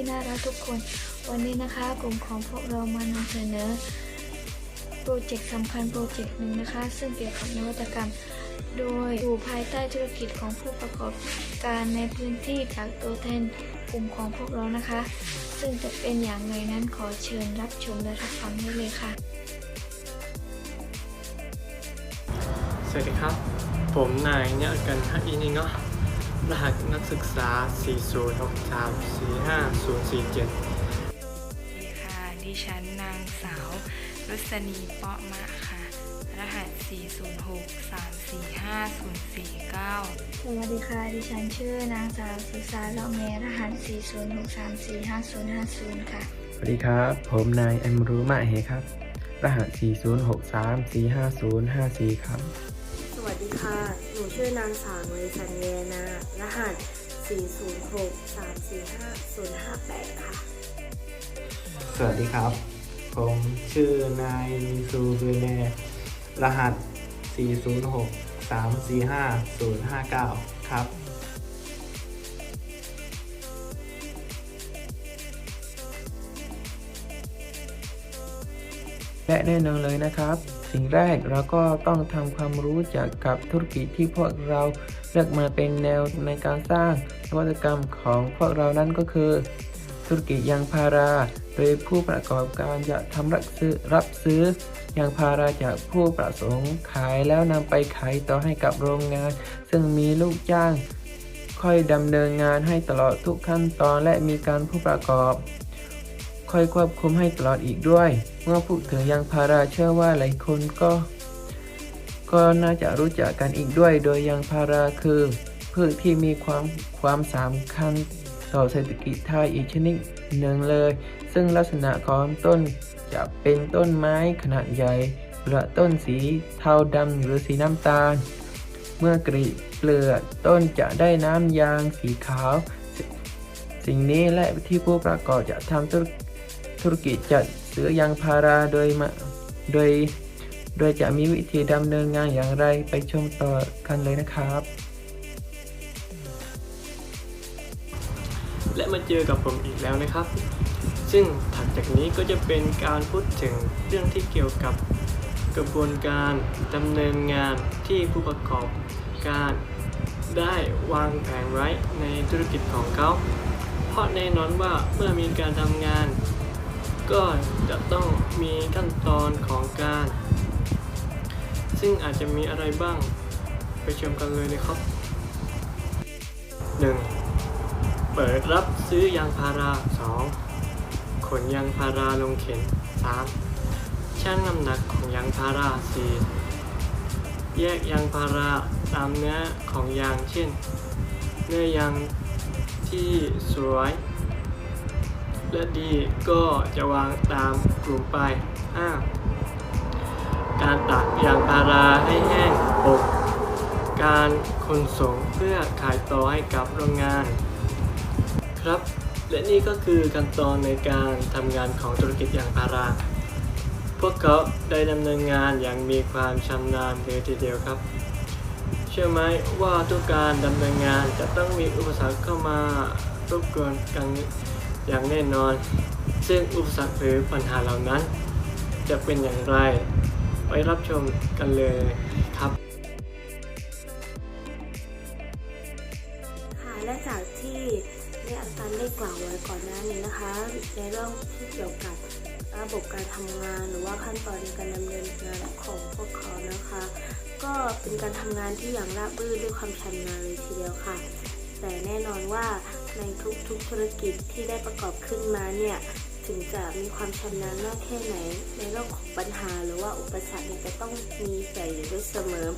ที่น่ารักทุกคน วันนี้นะคะกลุ่มของพวกเรามานำเสนอโปรเจกต์สำคัญโปรเจกต์หนึ่งนะคะ ซึ่งเกี่ยวกับนวัตกรรม โดยอยู่ภายใต้ธุรกิจของผู้ประกอบการในพื้นที่จากตัวแทนกลุ่มของพวกเรานะคะ ซึ่งจะเป็นอย่างไรนั้นขอเชิญรับชมและรับฟังได้เลยค่ะ สวัสดีครับ ผมนายเนี่ยกันฮักอินิงเนาะ รหัสนักศึกษา 406345047สวัสดีค่ะ ดิฉันนางสาวรุษณีเปาะมะค่ะ รหัส 406 345 049 สวัสดีค่ะ ดิฉันชื่อนางสาวสุสาเลาะเมรหัส 406345050 ค่ะ สวัสดีครับ ผมนายแอมรูมาเฮครับ รหัส 406345054ครับ สวัสดีค่ะห นูชื่อนางสาวเวสันเยนารหัส 406 345 058 ค่ะ สวัสดีครับ ผมชื่อนายมิซูเบเนรหัส 406 345 059 ครับ และแน่นอนเลยนะครับ สิ่งแรกเราก็ต้องทำความรู้จักกับธุรกิจที่พวกเราเลือกมาเป็นแนวในการสร้างนวัตกรรมของพวกเรานั้นก็คือ ธุรกิจยางพารา โดยผู้ประกอบการจะทำรับซื้อรับซื้อยางพาราจากผู้ประสงค์ขายแล้วนำไปขายต่อให้กับโรงงาน ซึ่งมีลูกจ้าง ค่อยดำเนินงานให้ตลอดทุกขั้นตอนและมีการผู้ประกอบ คอยควบคุมให้ตลอดอีกด้วย เมื่อพูดถึงยางพาราเชื่อว่าหลายคนก็ ก็น่าจะรู้จักกันอีกด้วย โดยยางพาราคือพืชที่มีความความสำคัญต่อเศรษฐกิจไทยอีกชนิดหนึ่งเลย ซึ่งลักษณะของต้นจะเป็นต้นไม้ขนาดใหญ่เปลือกต้นสีเทาดำหรือสีน้ำตาล เมื่อกรีดเปลือกต้นจะได้น้ำยางสีขาว สิ่งนี้และที่ผู้ประกอบจะทำธุร ธุรกิจจัดซื้อยางพาราโดยมาโดย โดยจะมีวิธีดำเนินงานอย่างไรไปชมต่อกันเลยนะครับ และมาเจอกับผมอีกแล้วนะครับ ซึ่งถัดจากนี้ก็จะเป็นการพูดถึงเรื่องที่เกี่ยวกับกระบวนการดำเนินงานที่ผู้ประกอบการได้วางแผนไว้ในธุรกิจของเขา เพราะแน่นอนว่าเมื่อมีการทำงาน ก็จะต้องมีขั้นตอนของการ ซึ่งอาจจะมีอะไรบ้างไปชมกันเลยนะครับ 1. เปิดรับซื้อยางพารา 2. ขนยางพาราลงเข็น 3. ชั่งน้ำหนักของยางพารา 4. แยกยางพาราตามเนื้อของยางเช่น เนื้อยางที่สวย และดีก็จะวางตามกลุ่มไป 5. การตากยางพาราให้แห้ง 6. การขนส่งเพื่อขายต่อให้กับโรงงาน ครับ และนี่ก็คือขั้นตอนในการทำงานของธุรกิจยางพารา พวกเขาได้ดำเนินงานอย่างมีความชำนาญเลยทีเดียวครับเชื่อไหมว่าทุกการดำเนินงานจะต้องมีอุปสรรคเข้ามารบกวนกัน อย่างแน่นอน ซึ่งอุปสรรคหรือปัญหาเหล่านั้น จะเป็นอย่างไร ไปรับชมกันเลยครับค่ะและจากที่ได้อาจารย์ได้กล่าวไว้ก่อนหน้านี้นะคะ ในเรื่องที่เกี่ยวกับระบบการทำงานหรือว่าขั้นตอนในการดำเนินงานของพวกเขานะคะ ก็เป็นการทำงานที่อย่างราบรื่นด้วยความชำนาญเลยทีเดียวค่ะ แต่แน่นอนว่าในทุกๆธุรกิจที่ได้ประกอบขึ้นมาเนี่ยถึงจะมีความชำนาญมากแค่ไหน ในเรื่องของปัญหาหรือว่าอุปสรรคเนี่ยจะต้องมีใส่อยู่ด้วยเสมอ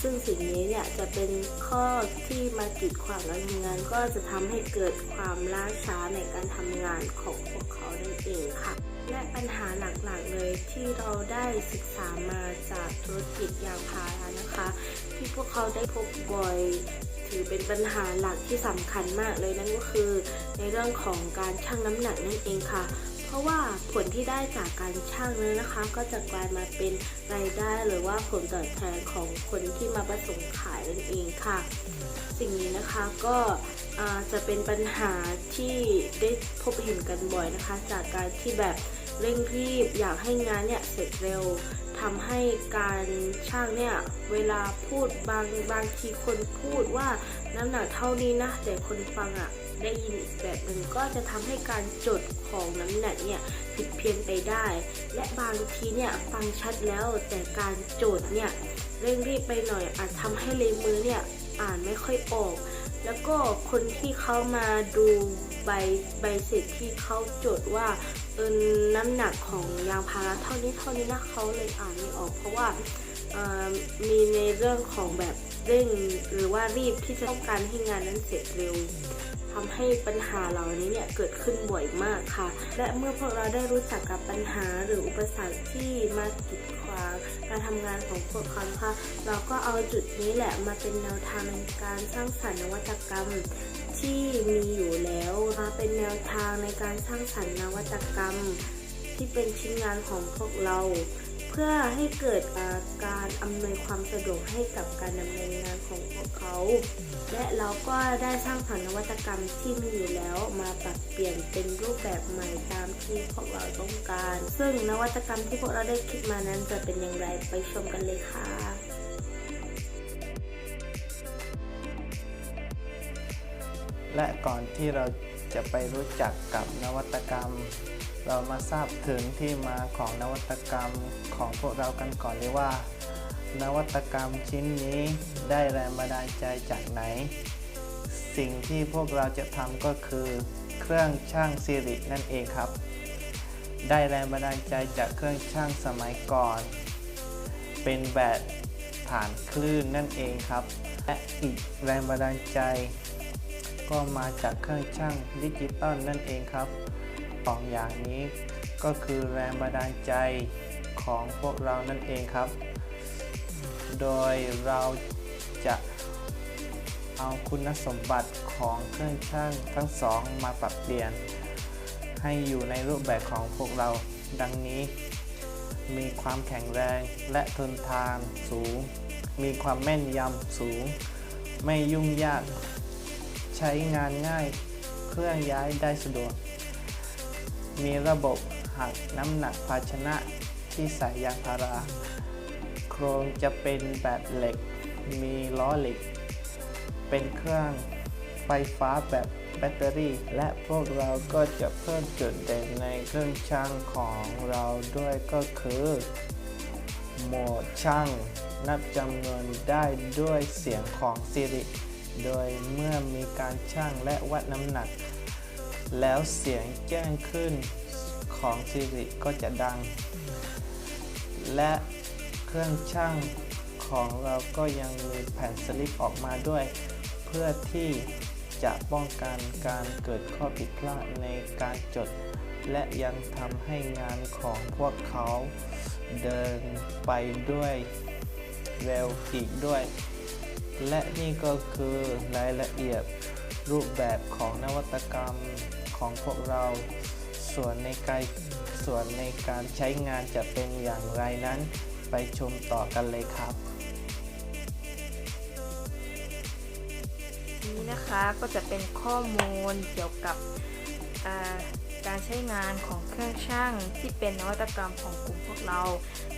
ซึ่งสิ่งนี้เนี่ยจะเป็นข้อที่มากีดขวางการทำงาน ก็จะทำให้เกิดความล่าช้าในการทำงานของพวกเขานั่นเองค่ะและปัญหาหลักๆเลยที่เราได้ศึกษามาจากธุรกิจยางพารานะคะ ที่พวกเขาได้พบบ่อย ถือเป็นปัญหาหลักที่สำคัญมากเลยนั่นก็คือ ในเรื่องของการชั่งน้ำหนักนั่นเองค่ะ เพราะว่าผลที่ได้จากการชั่งนั้นนะคะ ก็จะกลายมาเป็นรายได้หรือว่าผลตอบแทนของคนที่มาประสงค์ขายนั่นเองค่ะ สิ่งนี้นะคะก็จะเป็นปัญหาที่ได้พบเห็นกันบ่อยนะคะ จากการที่แบบ เร่งรีบ อยากให้งานเนี่ยเสร็จเร็วทำให้การช่างเนี่ยเวลาพูดบางบางทีคนพูดว่าน้ำหนักเท่านี้นะ แต่คนฟังอะ่ะได้ยินอีกแบบหนึ่งก็จะทำให้การจดของน้ำหนักเนี่ยผิดเพี้ยนไปได้ และบางทีเนี่ยฟังชัดแล้วแต่การจทย์เนี่ยเร่งรีบไปหน่อยอาจทำให้เลยมือเนี่ยอ่านไม่ค่อยออกแล้วก็คนที่เขามาดูใบใบเสร็จที่เขาจดว่า เออน้ำหนักของยางพาราเท่านี้เท่านี้นะเขาเลยอ่านไม่ออก เพราะว่ามีในเรื่องของแบบเร่งหรือว่ารีบที่จะต้องการให้งานนั้นเสร็จเร็วทำให้ปัญหาเหล่านี้เนี่ยเกิดขึ้นบ่อยมากค่ะ และเมื่อพวกเราได้รู้จักกับปัญหาหรืออุปสรรคที่มากีดขวางการทำงานของพวกเขานะคะเราก็เอาจุดนี้แหละมาเป็นแนวทางในการสร้างสรรค์นวัตกรรม ที่มีอยู่แล้วมาเป็นแนวทางในการสร้างสรรค์นวัตกรรม ที่เป็นชิ้นงานของพวกเรา เพื่อให้เกิดาการอำนวยความสะดวกให้กับการดำเนินงานของพวกเขา และเราก็ได้สร้างสรรค์นวัตกรรมที่มีอยู่แล้วมาปรับเปลี่ยนเป็นรูปแบบใหม่ตามที่พวกเราต้องการ ซึ่งนวัตกรรมที่พวกเราได้คิดมานั้นจะเป็นอย่างไรไปชมกันเลยค่ะ และก่อนที่เราจะไปรู้จักกับนวัตกรรม เรามาทราบถึงที่มาของนวัตกรรมของพวกเรากันก่อนเลยว่า นวัตกรรมชิ้นนี้ได้แรงบันดาลใจจากไหน สิ่งที่พวกเราจะทำก็คือ เครื่องช่างซิรินั่นเองครับ ได้แรงบันดาลใจจากเครื่องช่างสมัยก่อน เป็นแบบผ่านคลื่นนั่นเองครับ และอีกแรงบันดาลใจ ก็มาจากเครื่องช่างดิจิตอลนั่นเองครับสองอย่างนี้ก็คือแรงบันดาลใจของพวกเรานั่นเองครับ โดยเราจะเอาคุณสมบัติของเครื่องช่างทั้งสองมาปรับเปลี่ยน ให้อยู่ในรูปแบบของพวกเราดังนี้ มีความแข็งแรงและทนทานสูง มีความแม่นยำสูง ไม่ยุ่งยาก ใช้งานง่ายเครื่องย้ายได้สะดวก มีระบบหักน้ำหนักภาชนะที่ใส่ยางพารา โครงจะเป็นแบบเหล็ก มีล้อเหล็ก เป็นเครื่องไฟฟ้าแบบแบตเตอรี่ และพวกเราก็จะเพิ่มจุดเด่นในเครื่องช่างของเราด้วยก็คือโหมดช่างนับจำนวนได้ด้วยเสียงของ Siri โดยเมื่อมีการช่างและวัดน้ำหนัก แล้วเสียงแจ้งขึ้นของ Siri ก็จะดัง และเครื่องช่างของเราก็ยังมีแผ่นสลิปออกมาด้วย เพื่อที่จะป้องกันการเกิดข้อผิดพลาดในการจด และยังทำให้งานของพวกเขาเดินไปด้วยเร็วอีกด้วย และนี่ก็คือรายละเอียดรูปแบบของนวัตกรรมของพวกเรา ส่วนในการส่วนในการใช้งานจะเป็นอย่างไรนั้น ไปชมต่อกันเลยครับนี้นะคะก็จะเป็นข้อมูลเกี่ยวกับการใช้งานของเครื่องช่างที่เป็นนวัตกรรมของกลุ่มพวกเรา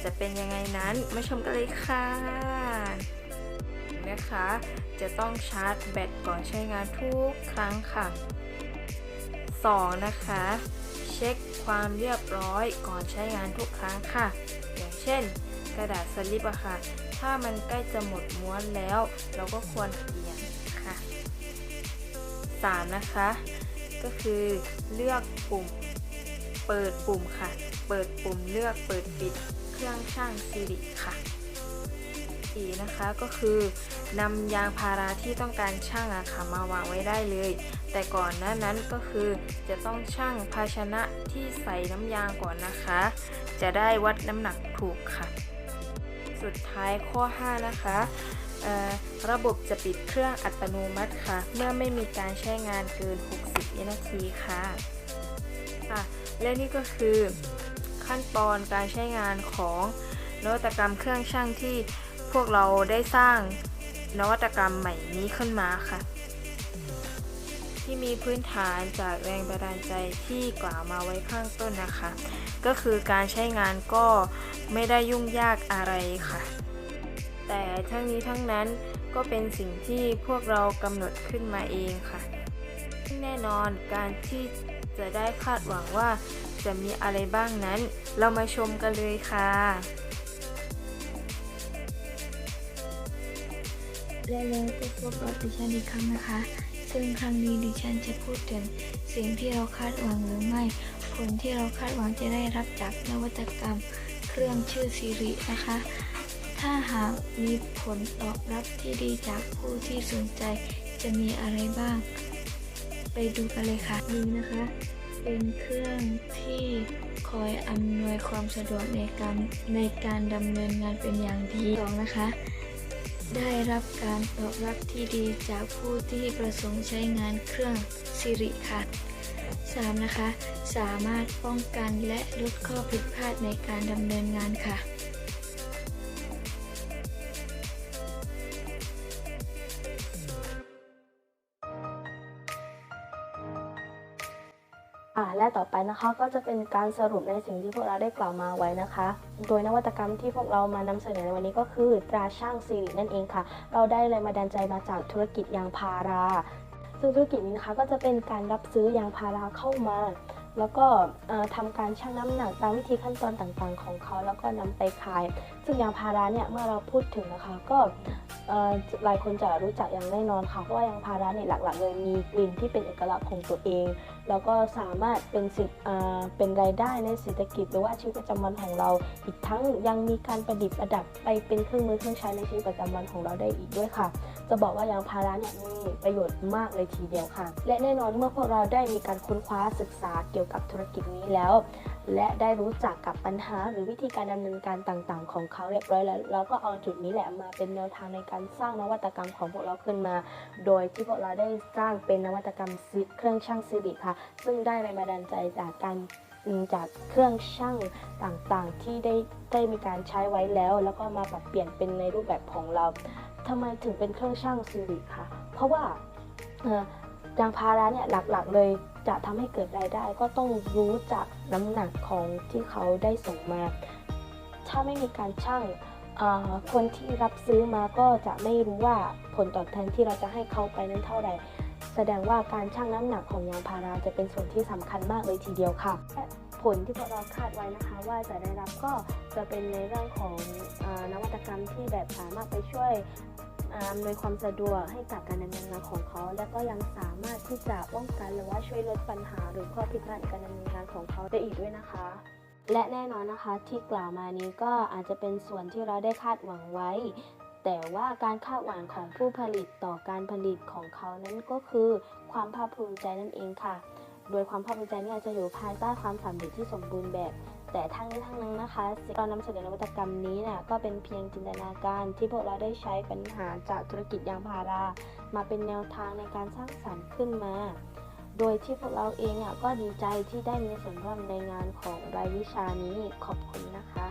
จะเป็นยังไงนั้นมาชมกันเลยค่ะ นะคะ จะต้องชาร์จแบตก่อนใช้งานทุกครั้งค่ะ 2. นะคะ เช็คความเรียบร้อยก่อนใช้งานทุกครั้งค่ะ อย่างเช่น กระดาษสลิปอะค่ะ ถ้ามันใกล้จะหมดม้วนแล้ว เราก็ควรเปลี่ยนค่ะ 3. นะคะ ก็คือเลือกปุ่มเปิดปุ่มค่ะ เปิดปุ่มเลือกเปิดปิดเครื่องช่างซีริค่ะ 4. นะคะ ก็คือนำยางพาราที่ต้องการช่างอะค่ะมาวางไว้ได้เลย แต่ก่อนหน้านั้นก็คือจะต้องช่างภาชนะที่ใส่น้ำยางก่อนนะคะ จะได้วัดน้ำหนักถูกค่ะ สุดท้ายข้อ 5 นะคะระบบจะปิดเครื่องอัตโนมัติค่ะ เมื่อไม่มีการใช้งานเกิน 60 วินาทีค่ะค่ะ และนี่ก็คือขั้นตอนการใช้งานของนวัตกรรมเครื่องช่างที่ วกเราได้สร้างนวัตกรรมใหม่นี้ขึ้นมาค่ะ ที่มีพื้นฐานจากแรงบันดาลใจที่กล่าวมาไว้ข้างต้นนะคะ ก็คือการใช้งานก็ไม่ได้ยุ่งยากอะไรค่ะ แต่ทั้งนี้ทั้งนั้นก็เป็นสิ่งที่พวกเรากำหนดขึ้นมาเองค่ะ แน่นอนการที่จะได้คาดหวังว่าจะมีอะไรบ้างนั้น เรามาชมกันเลยค่ะ และแล้วก็พบกับดิฉันอีกครั้งนะคะ ซึ่งครั้งนี้ดิฉันจะพูดถึงสิ่งที่เราคาดหวังหรือไม่ ผลที่เราคาดหวังจะได้รับจากนวัตกรรม เครื่องชื่อซีรินะคะ ถ้าหากมีผลตอบรับที่ดีจากผู้ที่สนใจจะมีอะไรบ้าง ไปดูกันเลยค่ะหนึ่งนะคะ เป็นเครื่องที่คอยอำนวยความสะดวกในการในการดำเนินงานเป็นอย่างดีสองนะคะ ได้รับการตอบรับที่ดีจากผู้ที่ประสงค์ใช้งานเครื่องสิริค่ะ 3. นะคะ สามารถป้องกันและลดข้อผิดพลาดในการดำเนินงานค่ะ ไปนะคะ ก็จะเป็นการสรุปในสิ่งที่พวกเราได้กล่าวมาไว้นะคะ โดยนวัตกรรมที่พวกเรามานำเสนอในวันนี้ก็คือตราช่างซีรินั่นเองค่ะ เราได้แรงบันดาลใจมาจากธุรกิจยางพารา ซึ่งธุรกิจนี้นะคะก็จะเป็นการรับซื้อยางพาราเข้ามา แล้วก็เอ่อทำการชั่งน้ำหนักตามวิธีขั้นตอนต่างๆ ของเขา แล้วก็นำไปขาย ซึ่งยางพาราเนี่ยเมื่อเราพูดถึงนะคะก็หลายคนจะรู้จักอย่างแน่นอนค่ะ เพราะว่ายางพาราเนี่ยหลักๆเลยมีกลิ่นที่เป็นเอกลักษณ์ของตัวเอง แล้วก็สามารถเป็นสิทธิ์เป็นรายได้ในเศรษฐกิจ หรือว่าชีวิตประจำวันของเรา อีกทั้งยังมีการประดิษฐ์ประดับไปเป็นเครื่องมือเครื่องใช้ในชีวิตประจำวันของเราได้อีกด้วยค่ะ จะบอกว่ายางพาราเนี่ยมีประโยชน์มากเลยทีเดียวค่ะ และแน่นอนเมื่อพวกเราได้มีการค้นคว้าศึกษาเกี่ยวกับธุรกิจนี้แล้ว และได้รู้จักกับปัญหา หรือวิธีการดำเนินการต่างๆ ของเขาเรียบร้อยแล้วเราก็เอาจุดนี้แหละมาเป็นแนวทางในการสร้างนวัตกรรมของพวกเราขึ้นมา โดยที่พวกเราได้สร้างเป็นนวัตกรรมเครื่องช่างซิริค่ะซึ่งได้แรงบันดาลใจจากการจากเครื่องช่างต่างๆ ที่ได้ได้มีการใช้ไว้แล้ว แล้วก็มาปรับเปลี่ยนเป็นในรูปแบบของเราทำไมถึงเป็นเครื่องช่างซิริคะเพราะว่ายางพาราเนี่ยหลักๆ เลยจะทำให้เกิดรายได้ ก็ต้องรู้จักน้ำหนักของที่เขาได้ส่งมา ถ้าไม่มีการช่างคนที่รับซื้อมาก็จะไม่รู้ว่าผลตอบแทนที่เราจะให้เขาไปนั้นเท่าไหร่ แสดงว่าการชั่งน้ำหนักของยางพาราจะเป็นส่วนที่สำคัญมากเลยทีเดียวค่ะและผลที่พวกเราคาดไว้นะคะ ว่าจะได้รับก็จะเป็นในเรื่องของอนวัตกรรมที่แบบสามารถไปช่วยอำนวยความสะดวกให้กับการดำเนินงานของเขา และก็ยังสามารถที่จะป้องกันหรือว่าช่วยลดปัญหา หรือข้อผิดพลาดการดำเนินงานของเขาได้อีกด้วยนะคะ และแน่นอนนะคะที่กล่าวมานี้ก็อาจจะเป็นส่วนที่เราได้คาดหวังไว้ แต่ว่าการคาดหวังของผู้ผลิตต่อการผลิตของเขานั้นก็คือความภาคภูมิใจนั่นเองค่ะ โดยความภาคภูมิใจนี่ยจะอยู่ภายใต้ความสำเร็จที่สมบูรณ์แบบ แต่ทั้งนี้ทั้งนั้นนะคะเรานำเสนอนวัตกรรมนี้นี่ยก็เป็นเพียงจินตนาการที่พวกเราได้ใช้ปัญหาจากธุรกิจยางพารา มาเป็นแนวทางในการสร้างสรรค์ขึ้นมา โดยที่พวกเราเองอะก็ดีใจที่ได้มีส่วนร่วมในงานของรายวิชานี้ขอบคุณนะคะ